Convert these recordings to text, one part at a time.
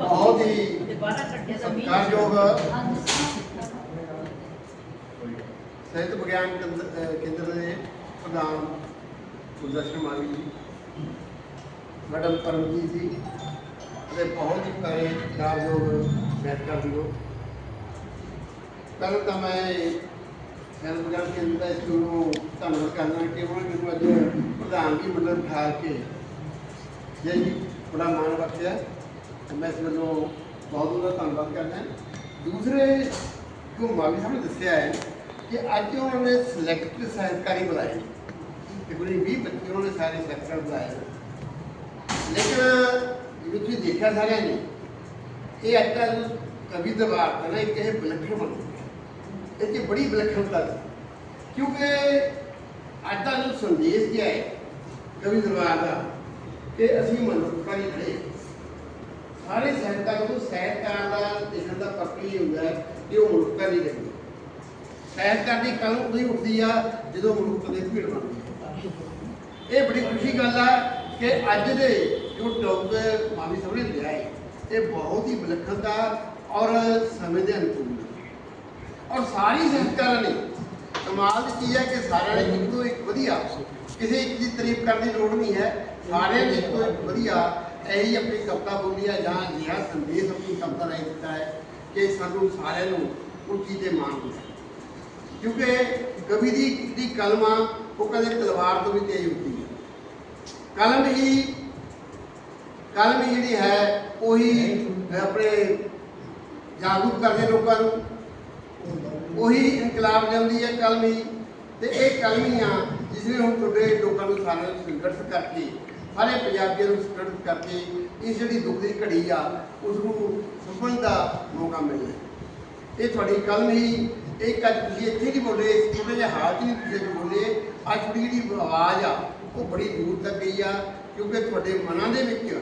ਬਹੁਤ ਹੀ ਸਤਿਕਾਰਯੋਗ ਸਾਹਿਤ ਵਿਗਿਆਨ ਕੇਂਦਰ ਦੇ ਪ੍ਰਧਾਨ ਸੁਦਰਸ਼ਨ ਮਾਲੀ ਜੀ, ਮੈਡਮ ਪਰਮਜੀਤ ਜੀ, ਅਤੇ ਬਹੁਤ ਹੀ ਪਿਆਰੇ ਸਤਿਕਾਰਯੋਗ ਮੈਟਰ ਦਿਓ ਪਹਿਲਾਂ ਤਾਂ ਮੈਂ ਸਾਹਿਤ ਵਿਗਿਆਨ ਕੇਂਦਰ ਦਾ ਇਸ ਨੂੰ ਧੰਨਵਾਦ ਕਰਨਾ ਕਿ ਉਹਨਾਂ ਨੇ ਮੈਨੂੰ ਅੱਜ ਪ੍ਰਧਾਨਗੀ ਮੰਡਲ ਬਿਠਾ ਕੇ, ਜੇ ਜੀ ਬੜਾ ਮਾਣ ਬਖਸ਼ਿਆ। ਮੈਂ ਇਸ ਵੱਲੋਂ ਬਹੁਤ ਬਹੁਤ ਧੰਨਵਾਦ ਕਰਦਾ ਦੂਸਰੇ ਘੁੰਮਾ ਵੀ ਸਾਹਿਬ ਨੇ ਦੱਸਿਆ ਹੈ ਕਿ ਅੱਜ ਉਹਨਾਂ ਨੇ ਸਿਲੈਕਟ ਸਾਹਿਤਕਾਰੀ ਬੁਲਾਏ। ਤਕਰੀਬਨ 20 ਬੱਚੇ ਉਹਨਾਂ ਨੇ ਸਾਰੇ ਸਿਲੈਕਟਰ ਬੁਲਾਏ। ਲੇਕਿਨ ਤੁਸੀਂ ਦੇਖਿਆ ਸਾਰਿਆਂ ਨੇ, ਇਹ ਅੱਜ ਕੱਲ੍ਹ ਕਵੀ ਦਰਬਾਰ ਦਾ ਨਾ ਇੱਕ ਇਹ ਵਿਲੱਖਣ ਬਣ ਗਿਆ ਇਹ 'ਚ ਬੜੀ ਵਿਲੱਖਣਤਾ ਸੀ। ਕਿਉਂਕਿ ਅੱਜ ਦਾ ਜੋ ਸੰਦੇਸ਼ ਜਿਹਾ ਹੈ ਕਵੀ ਦਰਬਾਰ ਦਾ ਕਿ ਅਸੀਂ ਮਨੁੱਖਤਾ ਹੀ। ਖੜੇ ਸਾਰੇ ਸਾਹਿਤਕਾਰ ਨੂੰ ਸਾਹਿਤਕਾਰ ਦਾ ਦੇਖਣ ਦਾ ਪੱਕ ਹੀ ਹੁੰਦਾ ਹੈ ਕਿ ਉਹ ਮਨੁੱਖਤਾ ਨਹੀਂ ਰਹਿੰਦੀ। ਸਾਹਿਤਕਾਰ ਦੀ ਕਲਮ ਉਦੋਂ ਉੱਠਦੀ ਆ, ਜਦੋਂ ਮਨੁੱਖਤਾ ਦੀ ਭੀੜ ਬਣਦੀ ਇਹ ਬੜੀ ਖੁਸ਼ੀ ਗੱਲ ਆ ਕਿ ਅੱਜ ਦੇ ਜੋ ਟੌਪ ਮਾਮੀ ਸਾਹਮਣੇ ਲਿਆ ਹੈ ਇਹ ਬਹੁਤ ਹੀ ਵਿਲੱਖਣਤਾ ਔਰ ਸਮੇਂ ਦੇ ਅਨੁਕੂਲ ਔਰ ਸਾਰੀ ਸਾਹਿਤਕਾਰਾਂ ਨੇ ਕਮਾਲ ਦੀ ਚੀਜ਼ ਹੈ ਕਿ ਸਾਰਿਆਂ ਨੇ ਇੱਕ ਤੋਂ ਇੱਕ ਵਧੀਆ, ਕਿਸੇ ਇੱਕ ਦੀ ਤਾਰੀਫ ਕਰਨ ਦੀ ਲੋੜ ਨਹੀਂ ਹੈ, ਸਾਰਿਆਂ ਨੇ ਇੱਕ ਤੋਂ ਇੱਕ ਵਧੀਆ ਇਹੀ ਆਪਣੀ ਕਵਿਤਾ ਬੋਲੀ ਹੈ ਜਾਂ ਅਜਿਹਾ ਸੰਦੇਸ਼ ਆਪਣੀ ਕਵਿਤਾ ਰਾਹੀਂ ਦਿੱਤਾ ਹੈ ਕਿ ਸਾਨੂੰ ਸਾਰਿਆਂ ਨੂੰ ਉਸ ਤੇ ਮਾਣ ਹੁੰਦਾ ਕਿਉਂਕਿ ਕਵੀ ਦੀ ਦੀ ਕਲਮ ਆ, ਉਹ ਕਦੇ ਤਲਵਾਰ ਤੋਂ ਵੀ ਤੇਜ਼ ਹੁੰਦੀ ਹੈ। ਕਲਮ ਹੀ, ਕਲਮ ਜਿਹੜੀ ਹੈ, ਉਹੀ ਆਪਣੇ ਜਾਗਰੂਕ ਕਰਦੇ ਲੋਕਾਂ ਨੂੰ। ਉਹੀ ਇਨਕਲਾਬ ਲਿਆਉਂਦੀ ਹੈ ਕਲਮ ਹੀ। ਤੇ ਇਹ ਕਲਮ ਹੀ ਆ, ਜਿਸ ਨੇ ਹੁਣ ਤੁਹਾਡੇ ਲੋਕਾਂ ਨੂੰ ਸਾਰਿਆਂ ਨੂੰ ਸੰਘਰਸ਼ ਕਰਕੇ ਸਾਰੇ ਪੰਜਾਬੀਆਂ ਨੂੰ ਸੰਗਠਿਤ ਕਰਕੇ ਇਸ ਜਿਹੜੀ ਦੁੱਖ ਦੀ ਘੜੀ ਆ, ਉਸ ਨੂੰ ਸੰਭਲਣ ਦਾ ਮੌਕਾ ਮਿਲਿਆ। ਇਹ ਤੁਹਾਡੀ ਕਲਮ ਹੀ ਇੱਕ ਅੱਜ ਤੁਸੀਂ ਇੱਥੇ ਨਹੀਂ ਬੋਲੇ? ਇਸ ਥੋੜੇ ਜਿਹੇ ਹਾਲਤ ਨਹੀਂ ਤੁਸੀਂ ਅੱਜ ਬੋਲੇ? ਅੱਜ ਦੀ ਜਿਹੜੀ ਆਵਾਜ਼ ਆ, ਉਹ ਬੜੀ ਦੂਰ ਤੱਕ ਗਈ ਆ, ਕਿਉਂਕਿ ਤੁਹਾਡੇ ਮਨਾਂ ਦੇ ਵਿੱਚ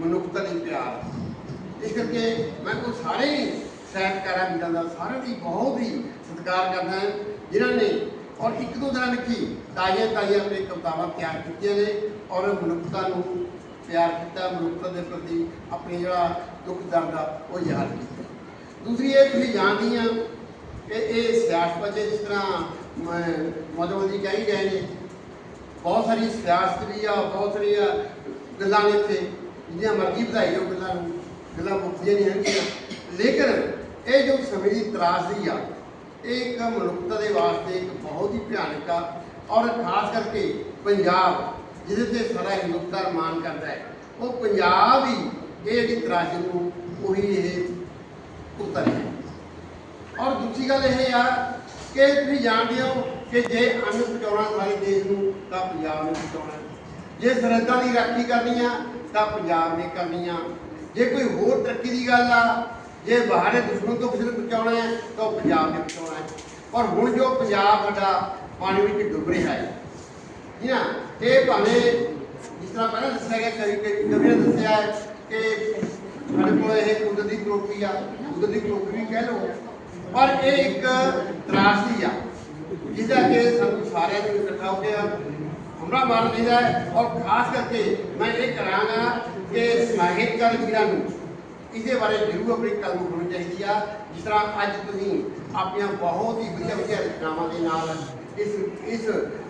ਮਨੁੱਖਤਾ ਲਈ ਪਿਆਰ ਇਸ ਕਰਕੇ ਮੈਂ ਉਹ ਸਾਰੇ ਹੀ ਸਾਹਿਤਕਾਰਾਂ ਵੀਰਾਂ ਦਾ ਸਾਰਿਆਂ ਦੀ ਬਹੁਤ ਹੀ ਸਤਿਕਾਰ ਕਰਦਾ ਹਾਂ, ਜਿਨ੍ਹਾਂ ਨੇ ਔਰ ਇੱਕ ਦੋ ਦਿਨਾਂ ਵਿੱਚ ਤਾਜ਼ੀਆਂ ਤਾਜ਼ੀਆਂ ਆਪਣੇ ਕਵਿਤਾਵਾਂ ਤਿਆਰ ਕੀਤੀਆਂ ਨੇ। ਔਰ ਮਨੁੱਖਤਾ ਨੂੰ ਪਿਆਰ ਕੀਤਾ, ਮਨੁੱਖਤਾ ਦੇ ਪ੍ਰਤੀ ਆਪਣੀ ਜਿਹੜਾ ਦੁੱਖ ਦਰਦ ਆ, ਉਹ ਯਾਦ ਕੀਤਾ। ਦੂਸਰੀ ਇਹ ਤੁਸੀਂ ਜਾਣਦੀ ਜਾਣਦੀਆਂ ਕਿ ਇਹ ਸਿਆਸਤ ਵਿੱਚ ਜਿਸ ਤਰ੍ਹਾਂ ਮੌਜੂਦ ਜੀ ਕਹੀ ਗਏ ਨੇ, ਬਹੁਤ ਸਾਰੀ ਸਿਆਸਤ ਵੀ ਆ, ਬਹੁਤ ਸਾਰੀਆਂ ਗੱਲਾਂ ਨੇ ਇੱਥੇ, ਜਿੰਨੀਆਂ ਮਰਜ਼ੀ ਵਧਾਈ ਜਾਓ ਗੱਲਾਂ ਨੂੰ, ਗੱਲਾਂ ਮੁੱਕਦੀਆਂ ਨਹੀਂ ਹੈਗੀਆਂ। ਲੇਕਿਨ ਇਹ ਜੋ ਸਮੇਂ ਦੀ ਤਰਾਸਦੀ ਆ, ਇਹ ਇੱਕ ਮਨੁੱਖਤਾ ਦੇ ਵਾਸਤੇ ਇੱਕ ਬਹੁਤ ਹੀ ਭਿਆਨਕ ਆ, ਔਰ ਖਾਸ ਕਰਕੇ ਪੰਜਾਬ ਜਿਹਦੇ ਤੇ ਸਾਰਾ ਹਿੰਦੁਸਤਾਨ ਮਾਣ ਕਰਦਾ ਹੈ, ਉਹ ਪੰਜਾਬ ਹੀ ਇਹ ਜਿਹੜੀ ਤਰਾਸ਼ੀ ਨੂੰ ਉਹੀ ਇਹ ਉਤਰ ਹੈ। ਔਰ ਦੂਜੀ ਗੱਲ ਇਹ ਆ ਕਿ ਤੁਸੀਂ ਜਾਣਦੇ ਹੋ ਕਿ ਜੇ ਅੰਨ ਪਹੁੰਚਾਉਣਾ ਸਾਰੇ ਦੇਸ਼ ਨੂੰ, ਤਾਂ ਪੰਜਾਬ ਨੇ ਪਹੁੰਚਾਉਣਾ ਜੇ ਸਰਹੱਦਾਂ ਦੀ ਰਾਖੀ ਕਰਨੀ ਆ, ਤਾਂ ਪੰਜਾਬ ਨੇ ਕਰਨੀ ਆ। ਜੇ ਕੋਈ ਹੋਰ ਤਰੱਕੀ ਦੀ ਗੱਲ ਆ, ਜੇ ਬਾਹਰੇ ਦੁਸ਼ਮਣ ਤੋਂ ਕਿਸੇ ਨੂੰ ਬਚਾਉਣਾ ਹੈ, ਤਾਂ ਉਹ ਪੰਜਾਬ ਨੇ ਬਚਾਉਣਾ ਹੈ। ਔਰ ਹੁਣ ਜੋ ਪੰਜਾਬ ਸਾਡਾ ਪਾਣੀ ਵਿੱਚ ਡੁੱਬ ਰਿਹਾ ਹੈ ਜੀ ਨਾ? ਇਹ ਭਾਵੇਂ ਜਿਸ ਤਰ੍ਹਾਂ ਪਹਿਲਾਂ ਦੱਸਿਆ ਗਿਆ ਕਵੀ ਕਵੀ ਨੇ ਦੱਸਿਆ ਹੈ ਕਿ ਸਾਡੇ ਕੋਲ ਇਹ ਕੁਦਰਤੀ ਕਰੋਪੀ ਆ ਕੁਦਰਤੀ ਕਰੋਪੀ ਵੀ ਕਹਿ ਲਓ। ਪਰ ਇਹ ਇੱਕ ਤਰਾਸ਼ੀ ਆ, ਜਿਹਦਾ ਕਿ ਸਾਨੂੰ ਸਾਰਿਆਂ ਨੂੰ ਇਕੱਠਾ ਹੋ ਕੇ ਹਮਰਾ ਮਾਰ ਦਿੰਦਾ ਹੈ। ਔਰ ਖਾਸ ਕਰਕੇ ਮੈਂ ਇਹ ਕਰਾਂਗਾ ਕਿ ਸਾਹਿਤਕਾਰ ਵੀਰਾਂ ਨੂੰ ਇਹਦੇ ਬਾਰੇ ਜ਼ਰੂਰ ਆਪਣੀ ਕਲਮ ਹੋਣੀ ਚਾਹੀਦੀ ਆ, ਜਿਸ ਤਰ੍ਹਾਂ ਅੱਜ ਤੁਸੀਂ ਆਪਣੀਆਂ ਬਹੁਤ ਹੀ ਵਧੀਆ ਵਧੀਆ ਰਚਨਾਵਾਂ ਦੇ ਨਾਲ ਇਸ ਇਸ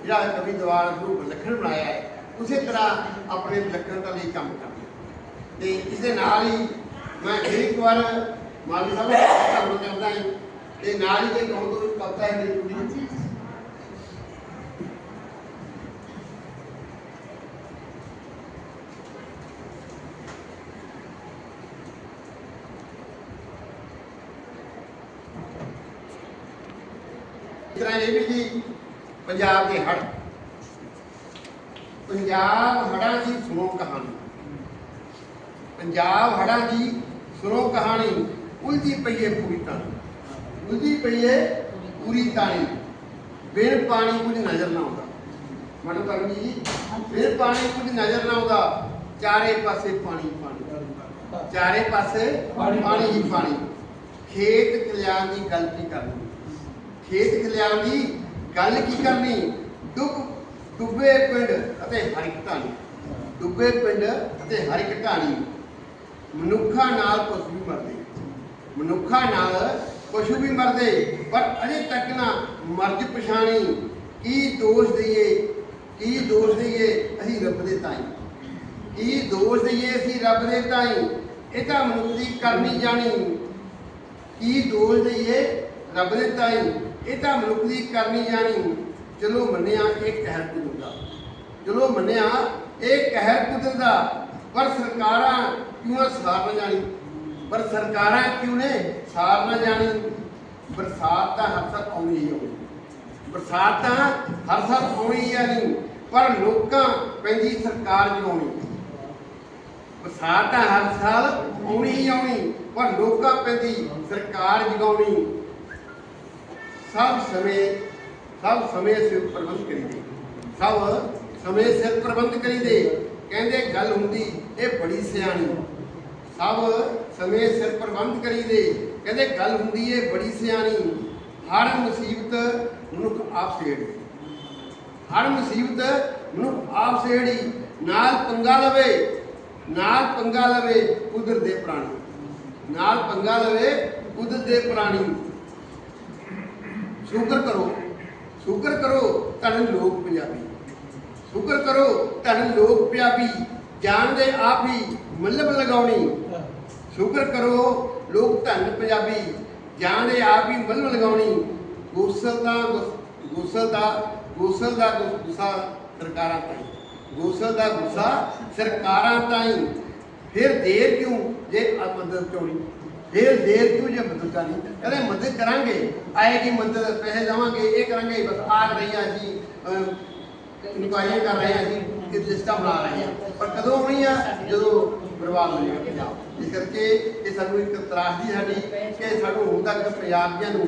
ਜਿਹੜਾ ਕਵੀ ਦਵਾਰ ਨੂੰ ਵਿਲੱਖਣ ਬਣਾਇਆ ਹੈ, ਉਸੇ ਤਰ੍ਹਾਂ ਆਪਣੇ ਵਿਲੱਖਣਤਾ ਲਈ ਕੰਮ ਕਰਨਾ ਤੇ ਇਸ ਦੇ ਨਾਲ ਹੀ ਮੈਂ ਫਿਰ ਇੱਕ ਵਾਰ ਮਾਲੀ ਸਾਹਿਬ ਦਾ ਧੰਨਵਾਦ ਕਰਦਾ ਹਾਂ, ਤੇ ਨਾਲ ਹੀ ਇਹ ਕਹੋ ਤੋਂ ਕਵਿਤਾ ਹੈ ਮੇਰੀ ਤਰ੍ਹਾਂ ਇਹ ਵੀ ਜੀ, ਪੰਜਾਬ ਦੇ ਹੜ੍ਹ। ਪੰਜਾਬ ਹੜ੍ਹਾਂ ਦੀ ਸੁਣੋ ਕਹਾਣੀ। ਪੰਜਾਬ ਹੜ੍ਹਾਂ ਦੀ ਸੁਣੋ ਕਹਾਣੀ, ਉਲਝੀ ਪਈ ਪੂਰੀ ਤਾਣੀ। ਉਲਝੀ ਪਈ ਪੂਰੀ ਤਾਣੀ। ਬਿਨ ਪਾਣੀ ਕੁਝ ਨਜ਼ਰ ਨਾ ਆਉਂਦਾ। ਮਨ ਕਰਮ ਜੀ, ਬਿਨ ਪਾਣੀ ਕੁਝ ਨਜ਼ਰ ਨਾ ਆਉਂਦਾ। ਚਾਰੇ ਪਾਸੇ ਪਾਣੀ ਪਾਣੀ ਚਾਰੇ ਪਾਸੇ ਪਾਣੀ ਹੀ ਪਾਣੀ। ਖੇਤ ਕਲਿਆਣ ਦੀ ਗਲਤੀ ਕੀ ਕਰਨੀ ਖੇਤ ਖਲਿਆਣ ਦੀ ਗੱਲ ਕੀ ਕਰਨੀ? ਡੁੱਬ ਡੁੱਬੇ ਪਿੰਡ ਅਤੇ ਹਰ ਇੱਕ ਢਾਣੀ। ਡੁੱਬੇ ਪਿੰਡ ਅਤੇ ਹਰ ਇੱਕ ਢਾਣੀ। ਮਨੁੱਖਾਂ ਨਾਲ ਪਸ਼ੂ ਵੀ ਮਰਦੇ। ਮਨੁੱਖਾਂ ਨਾਲ ਪਸ਼ੂ ਵੀ ਮਰਦੇ, ਪਰ ਅਜੇ ਤੱਕ ਨਾ ਮਰਜ ਪਛਾਣੀ। ਕੀ ਦੋਸ਼ ਦਈਏ? ਕੀ ਦੋਸ਼ ਦਈਏ? ਅਸੀਂ ਰੱਬ ਦੇ ਤਾਈ। ਕੀ ਦੋਸ਼ ਦਈਏ ਅਸੀਂ ਰੱਬ ਦੇ ਤਾਈ? ਇਹ ਤਾਂ ਮਨੁੱਖ ਦੀ ਕਰਨੀ ਜਾਣੀ। ਕੀ ਦੋਸ਼ ਦਈਏ? ਰੱਬ ਦੇ ਤਾਈ। ਇਹ ਤਾਂ ਮਨੁੱਖ ਦੀ ਕਰਨੀ ਜਾਣੀ ਚਲੋ ਮੰਨਿਆ ਇਹ ਕਹਿਰ ਕੁਦਰਤ ਦਾ। ਚਲੋ ਮੰਨਿਆ ਇਹ ਕਹਿਰ ਕੁਦਰਤ ਦਾ, ਪਰ ਸਰਕਾਰਾਂ ਕਿਉਂ ਸਾਰ ਨਾ ਜਾਣੀ? ਪਰ ਸਰਕਾਰਾਂ ਕਿਉਂ ਨੇ ਸਾਰ ਨਾ ਜਾਣੀ? ਬਰਸਾਤ ਤਾਂ ਹਰ ਸਾਲ ਆਉਣੀ ਹੀ ਆਉਣੀ। ਬਰਸਾਤ ਤਾਂ ਹਰ ਸਾਲ ਆਉਣੀ ਹੀ ਆਣੀ ਪਰ ਲੋਕਾਂ ਪੈਂਦੀ ਸਰਕਾਰ ਜਗਾਉਣੀ ਬਰਸਾਤ ਤਾਂ ਹਰ ਸਾਲ ਆਉਣੀ ਹੀ ਆਉਣੀ, ਪਰ ਲੋਕਾਂ ਪੈਂਦੀ ਸਰਕਾਰ ਜਗਾਉਣੀ। ਸਭ ਸਮੇਂ ਸਭ ਸਮੇਂ ਸਿਰ ਪ੍ਰਬੰਧ ਕਰੀ ਦੇ ਸਭ ਸਮੇਂ ਸਿਰ ਪ੍ਰਬੰਧ ਕਰੀ ਦੇ ਕਹਿੰਦੇ ਗੱਲ ਹੁੰਦੀ, ਇਹ ਬੜੀ ਸਿਆਣੀ। ਸਭ ਸਮੇਂ ਸਿਰ ਪ੍ਰਬੰਧ ਕਰੀ ਦੇ ਕਹਿੰਦੇ ਗੱਲ ਹੁੰਦੀ ਏ ਬੜੀ ਸਿਆਣੀ। ਹਰ ਮੁਸੀਬਤ ਮਨੁੱਖ ਆਪ ਸੇੜੀ ਹਰ ਮੁਸੀਬਤ ਮਨੁੱਖ ਆਪ ਸੇੜੀ। ਨਾਲ ਪੰਗਾ ਲਵੇ, ਨਾਲ ਪੰਗਾ ਲਵੇ ਕੁਦਰਤ ਦੇ ਪ੍ਰਾਣੀ। ਨਾਲ ਪੰਗਾ ਲਵੇ ਕੁਦਰਤ ਦੇ ਪ੍ਰਾਣੀ। ਸ਼ੁਕਰ ਕਰੋ। ਸ਼ੁਕਰ ਕਰੋ, ਧਨ ਲੋਕ ਪੰਜਾਬੀ। ਸ਼ੁਕਰ ਕਰੋ, ਧਨ ਲੋਕ ਪੰਜਾਬੀ। ਜਾਣਦੇ ਆਪ ਹੀ ਮੱਲਬ ਲਗਾਉਣੀ। ਸ਼ੁਕਰ ਕਰੋ ਲੋਕ ਧਨ ਪੰਜਾਬੀ। ਜਾਣਦੇ ਆਪ ਹੀ ਮੱਲਬ ਲਗਾਉਣੀ। ਗੋਸਲ ਦਾ ਗੁਸ- ਗੋਸਲ ਦਾ ਗੋਸਲ ਦਾ ਗੁੱਸਾ ਸਰਕਾਰਾਂ ਤਾਈ। ਗੋਸਲ ਦਾ ਗੁੱਸਾ ਸਰਕਾਰਾਂ ਤਾਈ। ਫਿਰ ਦੇਰ ਕਿਉਂ? ਜੇ ਆ ਚੋਣੀ ਫਿਰ ਦੇਰ ਕਿਉਂ ਜੇ ਮਦਦ ਕਰਨੀ ਕਹਿੰਦੇ ਮਦਦ ਕਰਾਂਗੇ ਆਏਗੀ ਮਦਦ ਪੈਸੇ ਦੇਵਾਂਗੇ, ਇਹ ਕਰਾਂਗੇ, ਬਸ ਆ ਰਹੀਆਂ ਜੀ ਇਨਕੁਆਇਰੀਆਂ ਕਰ ਰਹੇ ਹਾਂ ਜੀ ਕਿ ਲਿਸਟਾਂ ਬਣਾ ਰਹੇ ਹਾਂ। ਪਰ ਕਦੋਂ ਹੋਣੀ ਆ? ਜਦੋਂ ਬਰਬਾਦ ਹੋ ਜਾਏਗਾ ਪੰਜਾਬ। ਇਸ ਕਰਕੇ ਇਹ ਸਾਨੂੰ ਇੱਕ ਤਰਾਸਦੀ ਸਾਡੀ, ਕਿ ਸਾਨੂੰ ਹੁਣ ਤੱਕ ਪੰਜਾਬੀਆਂ ਨੂੰ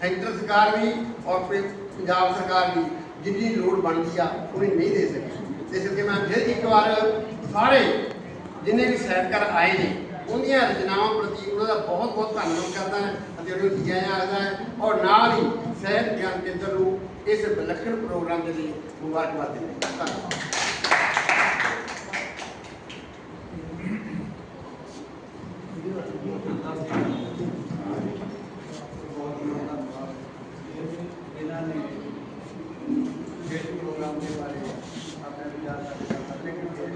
ਸੈਂਟਰ ਸਰਕਾਰ ਵੀ ਔਰ ਫਿਰ ਪੰਜਾਬ ਸਰਕਾਰ ਵੀ ਜਿੰਨੀ ਲੋੜ ਬਣਦੀ ਆ, ਉਹਨੇ ਨਹੀਂ ਦੇ ਸਕੀ। ਇਸ ਕਰਕੇ ਮੈਂ ਫਿਰ ਇੱਕ ਵਾਰ ਸਾਰੇ ਜਿੰਨੇ ਵੀ ਸੈਨਕਰ ਆਏ ਨੇ ਉਹਦੀਆਂ ਰਚਨਾਵਾਂ ਪ੍ਰਤੀ ਉਹਨਾਂ ਦਾ ਬਹੁਤ ਬਹੁਤ ਧੰਨਵਾਦ ਕਰਦਾ ਹਾਂ ਅਤੇ ਉਹਨਾਂ ਨੂੰ ਜੈ ਆਖਦਾ ਹੈ ਔਰ ਨਾਲ ਹੀ ਸਹਿਤ ਗਿਆਨ ਕੇਂਦਰ ਨੂੰ ਇਸ ਵਿਲੱਖਣ ਪ੍ਰੋਗਰਾਮ ਦੇ ਲਈ ਮੁਬਾਰਕਬਾਦ ਦਿੰਦੇ ਹਾਂ। ਧੰਨਵਾਦ ਇਹਨਾਂ ਨੇ ਇਸ ਪ੍ਰੋਗਰਾਮ ਦੇ ਬਾਰੇ ਆਪਣੇ ਵਿਚਾਰ ਸਾਡੇ ਨਾਲ ਸਾਂਝੇ ਕੀਤੇ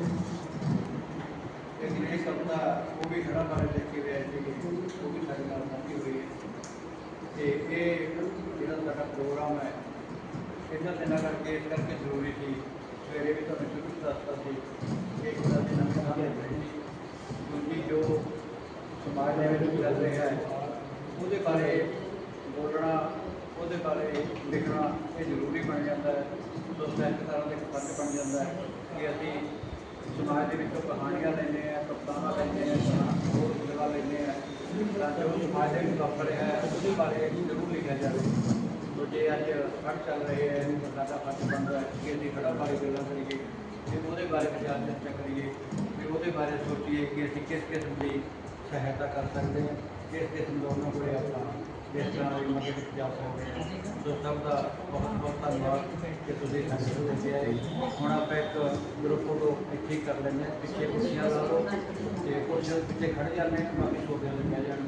ਲੇਕਿਨ ਇਹ ਸਭ ਦਾ ਉਹ ਵੀ ਖੜਾ ਬਾਰੇ ਲੈ ਕੇ ਆਏ ਸੀ ਉਹ ਵੀ ਸਾਡੇ ਨਾਲ ਸਾਂਝੀ ਹੋਈ ਹੈ। ਤੇ ਇਹ ਜਿਹੜਾ ਸਾਡਾ ਪ੍ਰੋਗਰਾਮ ਹੈ ਇਹਨਾਂ ਦਿਨਾਂ ਕਰਕੇ, ਇਸ ਕਰਕੇ ਜ਼ਰੂਰੀ ਸੀ। ਸਵੇਰੇ ਵੀ ਤੁਹਾਨੂੰ ਸ਼ੁਰੂ ਤੋਂ ਦੱਸਤਾ ਸੀ ਕਿ ਇੱਕ ਦਾ ਦਿਨ ਅੰਕੜਾ ਦੇ ਕਿਉਂਕਿ ਜੋ ਸਮਾਜ ਦੇ ਵਿੱਚ ਚੱਲ ਰਿਹਾ ਹੈ, ਉਹਦੇ ਬਾਰੇ ਬੋਲਣਾ, ਉਹਦੇ ਬਾਰੇ ਲਿਖਣਾ ਇਹ ਜ਼ਰੂਰੀ ਬਣ ਜਾਂਦਾ ਹੈ। ਦੋਸਤਾਂ ਇੱਕ ਤਰ੍ਹਾਂ ਦਾ ਇੱਕ ਫਰਜ਼ ਬਣ ਜਾਂਦਾ ਹੈ ਕਿ ਅਸੀਂ ਸਮਾਜ ਦੇ ਵਿੱਚੋਂ ਕਹਾਣੀਆਂ ਲੈਂਦੇ ਆ, ਕਵਿਤਾਵਾਂ ਲੈਂਦੇ ਆ, ਹੋਰ ਜਗ੍ਹਾ ਲੈਂਦੇ ਆ, ਤਾਂ ਜੋ ਸਮਾਜ ਦੇ ਵਿੱਚ ਵਾਪਰ ਰਿਹਾ ਉਹਦੇ ਬਾਰੇ ਜ਼ਰੂਰ ਲਿਖਿਆ ਜਾਵੇ। ਤੋ ਜੇ ਅੱਜ ਹੜ ਚੱਲ ਰਹੇ ਹੈ ਸਾਡਾ ਫਰਜ਼ ਬਣਦਾ ਹੈ, ਕਿ ਅਸੀਂ ਹੜ੍ਹਾਂ ਬਾਰੇ ਗੱਲਾਂ ਕਰੀਏ ਤੇ ਉਹਦੇ ਬਾਰੇ ਵਿਚਾਰ ਚਰਚਾ ਕਰੀਏ ਤੇ ਉਹਦੇ ਬਾਰੇ ਸੋਚੀਏ ਕਿ ਅਸੀਂ ਕਿਸ ਕਿਸਮ ਦੀ ਸਹਾਇਤਾ ਕਰ ਸਕਦੇ ਹਾਂ, ਕਿਸ ਕਿਸਮ ਦਾ ਉਹਨਾਂ ਕੋਲੇ ਆਪਾਂ ਇਸ ਤਰ੍ਹਾਂ ਦੀ ਮਦਦ ਵਿੱਚ ਜਾ ਸਕਦੇ ਹਾਂ ਸੋ ਸਭ ਦਾ ਬਹੁਤ ਬਹੁਤ ਧੰਨਵਾਦ ਕਿ ਤੁਸੀਂ ਸਾਡੇ ਕੋਲ ਦਿੱਤੇ ਆਏ ਹੁਣ ਆਪਾਂ ਇੱਕ ਗਰੁੱਪ ਫੋਟੋ ਇੱਥੇ ਕਰ ਲੈਂਦੇ ਹਾਂ ਪਿੱਛੇ ਕੁਰਸੀਆਂ ਲਾ ਲਓ ਤੇ ਕੁਝ ਪਿੱਛੇ ਖੜ ਜਾਂਦੇ ਹਾਂ ਬਾਕੀ ਛੋਟੇ ਵਾਲੇ ਜਾਣ